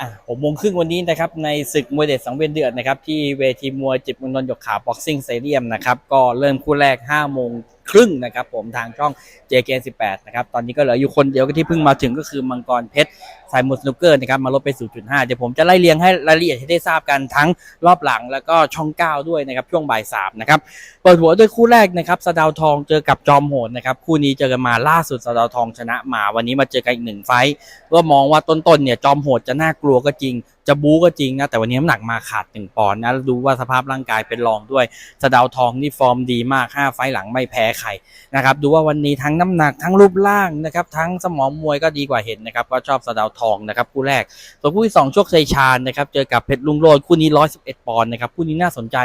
อะหกโมงครึ่งวันนี้นะครับในศึกมวยเด็ดสังเวียนเดือดนะครับที่เวทีมวยจิตมืองนนท์หยกขาวบ็อกซิ่งเซเดียมนะครับก็เริ่มคู่แรก5โมง ครึ่งนะครับผมทางช่อง JK18 นะครับตอนนี้ก็เหลืออยู่คนเดียวก็ที่เพิ่งมาถึงก็คือมังกรเพชรสายมุสนุกเกอร์นะครับมาลดไป 0.5 เดี๋ยวผมจะไล่เรียงให้รายละเอียดให้ได้ทราบกันทั้งรอบหลังแล้วก็ช่อง 9 ด้วยนะครับช่วงบ่าย3นะครับเปิดหัวด้วยคู่แรกนะครับสดาวทองเจอกับจอมโหดนะครับคู่นี้เจอกันมาล่าสุดสดาวทองชนะมาวันนี้มาเจอกันอีกหนึ่งไฟต์ก็มองว่าต้นๆเนี่ยจอมโหดจะน่ากลัวก็จริง จะบู๊ก็จริงนะ แต่วันนี้น้ำหนักมาขาดหนึ่งปอนด์นะดูว่าสภาพร่างกายเป็นรองด้วยสะดาวทองนี่ฟอร์มดีมากห้าไฟหลังไม่แพ้ใครนะครับดูว่าวันนี้ทั้งน้ำหนักทั้งรูปร่างนะครับทั้งสมองมวยก็ดีกว่าเห็นนะครับก็ชอบสะดาวทองนะครับคู่แรกส่วนคู่ที่สองโชคชัยชาญนะครับเจอกับเพชรลุงโรดคู่นี้ร้อยสิบเอ็ดปอนด์นะครับคู่นี้น่าสนใจ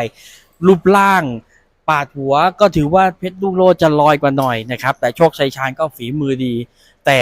รูปร่าง ปาดหัวก็ถือว่าเพชรลุงโลดจะลอยกว่าหน่อยนะครับ แต่โชคชัยชานก็ฝีมือดี แต่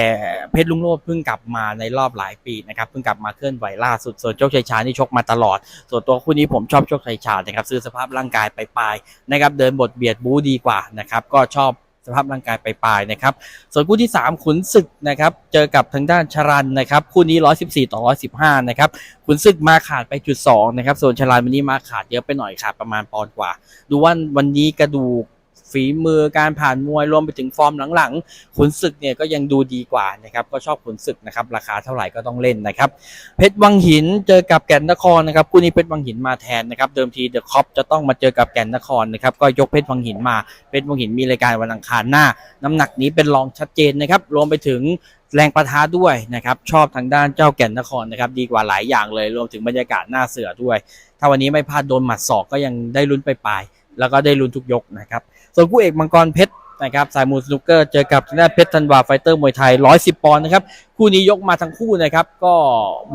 เพชรลุงโลดเพิ่งกลับมาในรอบหลายปีนะครับเพิ่งกลับมาเคลื่อนไหวล่าสุดส่วนโชคชัยชานที่ชกมาตลอด ส่วนตัวคู่นี้ผมชอบโชคชัยชานนะครับซื้อสภาพร่างกายไปปลายนะครับเดินบทเบียดบู๊ดีกว่านะครับก็ชอบ ภาพร่างกายไปปลายนะครับ ส่วนคู่ที่ 3 ขุนศึกนะครับเจอกับทางด้านชรันนะครับคู่นี้ 114 ต่อ 115 นะครับขุนศึกมาขาดไปจุดสองนะครับส่วนชรันวันนี้มาขาดเยอะไปหน่อยขาดประมาณปอนกว่า ดูว่าวันนี้กระดูก ฝีมือการผ่านมวยรวมไปถึงฟอร์มหลังๆขุนศึกเนี่ยก็ยังดูดีกว่านะครับก็ชอบขุนศึกนะครับราคาเท่าไหร่ก็ต้องเล่นนะครับเพชรวังหินเจอกับแก่นนครนะครับคู่นี้เพชรวังหินมาแทนนะครับเดิมทีเดอะคอปจะต้องมาเจอกับแก่นนครนะครับก็ยกเพชรวังหินมาเพชรวังหินมีรายการวันอังคารหน้า น้ำหนักนี้เป็นรองชัดเจนนะครับรวมไปถึงแรงประทะด้วยนะครับชอบทางด้านเจ้าแก่นนครนะครับดีกว่าหลายอย่างเลย รวมถึงบรรยากาศหน้าเสือด้วย ถ้าวันนี้ไม่พลาดโดนหมัดศอกก็ยังได้ลุ้นไปปลาย แล้วก็ได้ลุ้นทุกยกนะครับ ส่วนคู่เอกมังกรเพชรนะครับสายมูสนุกเกอร์เจอกับทางด้านเพชรธันวาไฟเตอร์มวยไทย 110 ปอนด์นะครับ คู่นี้ยกมาทั้งคู่นะครับ ก็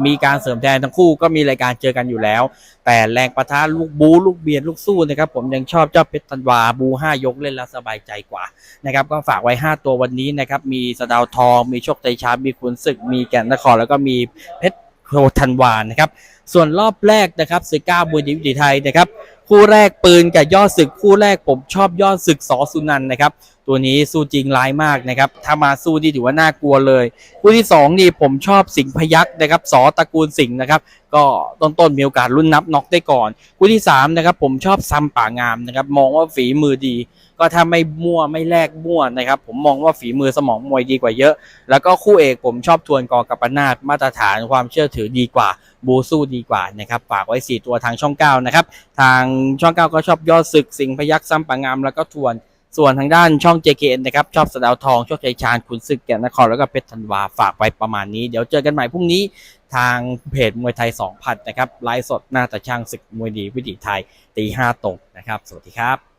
มีการเสริมแทนทั้งคู่ก็มีรายการเจอกันอยู่แล้ว แต่แรงประทะลูกบูลูกเบียดลูกสู้นะครับ ผมยังชอบเจ้าเพชรธันวาบู 5 ยกเล่นแล้วสบายใจกว่านะครับก็ฝากไว้ 5 ตัววันนี้นะครับ มีสดาวทอง มีโชคไตรชามีขุนศึก มีแก่นนคร แล้วก็มีเพชรโคธันวานะครับ ส่วนรอบแรกนะครับศึกเก้าบุญดิวิถีไทยนะครับ คู่แรกปืนกับยอดศึกคู่แรกผมชอบยอดศึกสอสุนันนะครับ ตัวนี้สู้จริงร้ายมากนะครับ ถ้ามาสู้นี่ถือว่าน่ากลัวเลย คู่ที่สองนี่ผมชอบสิงพยักษ์นะครับสอตระกูลสิงนะครับ ก็ต้นๆมีโอกาสรุ่นนับน็อกได้ก่อน คู่ที่สามนะครับผมชอบซัมป่างามนะครับ มองว่าฝีมือดี ก็ถ้าไม่มั่วไม่แลกมั่วนะครับ ผมมองว่าฝีมือสมองมวยดีกว่าเยอะ แล้วก็คู่เอกผมชอบทวนกอกับปนาตมาตรฐานความเชื่อถือดีกว่าบูสู้ดีกว่านะครับ ฝากไว้ 4 ตัวทางช่อง9นะครับ ทางช่อง 9 ก็ชอบยอดศึกสิงพยักษ์ซ้ำป่างามแล้วก็ทวน ส่วนทางด้านช่อง JKN นะครับชอบสดาวทอง โชคชัยชาญขุนศึกแก่นนครแล้วก็เพชรธันวาฝากไว้ประมาณนี้ เดี๋ยวเจอกันใหม่พรุ่งนี้ทางเพจมวยไทย 2,000 นะครับไลฟ์สดหน้าตาช่างศึกมวยดีวิถีไทยตีห้าตรงนะครับ สวัสดีครับ